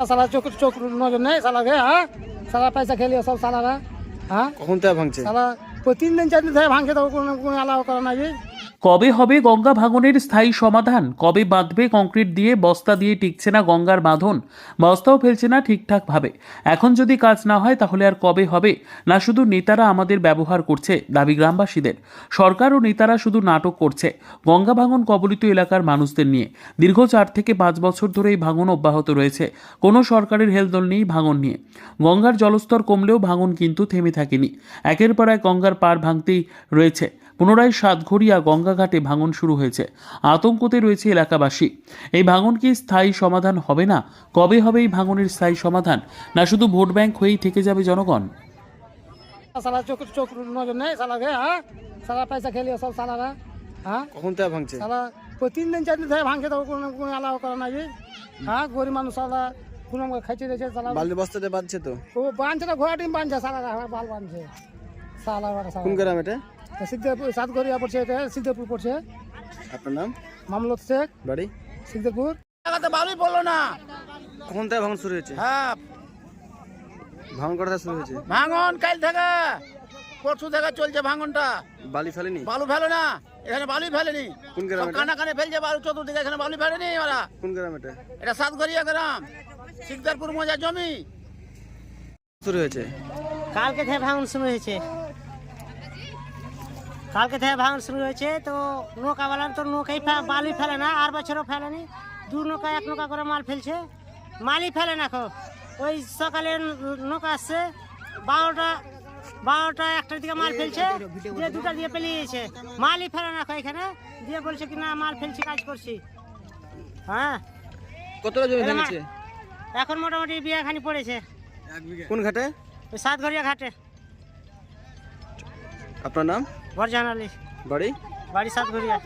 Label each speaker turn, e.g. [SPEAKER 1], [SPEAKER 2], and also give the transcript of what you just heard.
[SPEAKER 1] সালা চোখ চোখ নজর নেই সালাকে হ্যাঁ? সালা পয়সা খেলিও সব সালারা হ্যাঁ?
[SPEAKER 2] কখন তো ভাঙছে?
[SPEAKER 1] সালা তিন দিন চার দিন ধরে ভাঙছে তো কোনো কোনো আলাও করা নাই।
[SPEAKER 3] কবে হবে গঙ্গা ভাঙনের স্থায়ী সমাধান? কবে বাঁধবে কংক্রিট দিয়ে বস্তা দিয়ে টিকছে না গঙ্গার বাঁধন? বস্তাও ফেলছে না ঠিকঠাকভাবে। এখন যদি কাজ না হয় তাহলে আর কবে হবে? না শুধু নেতারা আমাদের ব্যবহার করছে, দাবি গ্রামবাসীদের। সরকার ও নেতারা শুধু নাটক করছে, গঙ্গা ভাঙন কবলিত এলাকার মানুষদের নিয়ে। দীর্ঘ চার থেকে পাঁচ বছর ধরে এই ভাঙন অব্যাহত রয়েছে। কোনো সরকারের হেলদোল নেই ভাঙন নিয়ে। গঙ্গার জলস্তর কমলেও ভাঙন কিন্তু থেমে থাকেনি। একের পর এক গঙ্গার পার ভাঙতেই রয়েছে। পুনরায় সাতঘড়িয়া গঙ্গাঘাটে ভাঙন শুরু হয়েছে। আতঙ্কতে রয়েছে এলাকাবাসী। এই ভাঙন কি স্থায়ী সমাধান হবে না। কবে হবে এই ভাঙনের স্থায়ী সমাধান? না শুধু ভোট ব্যাংক হয়েই থেকে যাবে জনগণ?
[SPEAKER 1] সালা চোখ চোখ নজর নেই হ্যাঁ? সালা পয়সা খেলিয়ে সব সালারা হ্যাঁ?
[SPEAKER 2] কখন ভাঙছে?
[SPEAKER 1] সালা ওই তিন দিন চার দিন ধরে ভাঙছে তো কোনো কোনো করা নাই। হ্যাঁ? গরিব মানুষ সালা কোনো খাইছে দিয়েছে সালা
[SPEAKER 2] বালি বস্তাতে বাঁধছে তো?
[SPEAKER 1] ও বাঁধছে না ঘোড়া ডিম বাঁধছে সালারা বাল বাঁধছে। সালা।
[SPEAKER 2] কোন গ্রাম এটা?
[SPEAKER 1] সিদ্ধপুর সাতগড়িয়া পড়ছে এটা সিদ্ধপুর পড়ছে।
[SPEAKER 2] আপনার নাম?
[SPEAKER 1] মামলত শেখ।
[SPEAKER 2] বাড়ি?
[SPEAKER 1] সিদ্ধপুর।
[SPEAKER 4] লাগাতে ভালোই বলল না।
[SPEAKER 2] কখন থেকে ভাঙন শুরু হয়েছে?
[SPEAKER 4] হ্যাঁ।
[SPEAKER 2] ভাঙন করাটা শুরু হয়েছে?
[SPEAKER 4] ভাঙন কাল থেকে পরশু থেকে চলছে ভাঙনটা।
[SPEAKER 2] বালি ফেলেনি?
[SPEAKER 4] বালু ফেলে না এখানে বালুই ফেলেনি।
[SPEAKER 2] কোন গ্রাম
[SPEAKER 4] কানা কানে ফেলছে বালু চতুর্দিকে এখানে বালু ফেলেনি ওরা
[SPEAKER 2] কোন গ্রাম এটা?
[SPEAKER 4] এটা সাতঘরিয়া গ্রাম শিকদারপুর মজা জমি।
[SPEAKER 2] শুরু হয়েছে?
[SPEAKER 5] কালকে থেকে ভাঙন শুরু হয়েছে। কালকে থেকে ভাঙন শুরু হয়েছে তো নৌকা নৌকাওয়ালার তো নৌকাই বালি ফেলে না আর বছরও ফেলেনি। দু নৌকা এক নৌকা করে মাল ফেলছে। মালই ফেলে না খো ওই সকালে নৌকা আসছে বারোটা বারোটা একটার দিকে মাল ফেলছে দিয়ে দুটা দিয়ে পেলিয়েছে মালই ফেলে না খো এখানে দিয়ে বলছে কি না মাল ফেলছি কাজ করছি। হ্যাঁ।
[SPEAKER 2] কতটা জমি
[SPEAKER 5] এখন মোটামুটি বিয়াখানি পড়েছে।
[SPEAKER 2] কোন ঘাটে?
[SPEAKER 5] সাতঘরিয়া ঘাটে।
[SPEAKER 2] আপনার নাম?
[SPEAKER 5] বরজান আলী।
[SPEAKER 2] বাড়ি?
[SPEAKER 5] বাড়ি সাতঘরিয়া।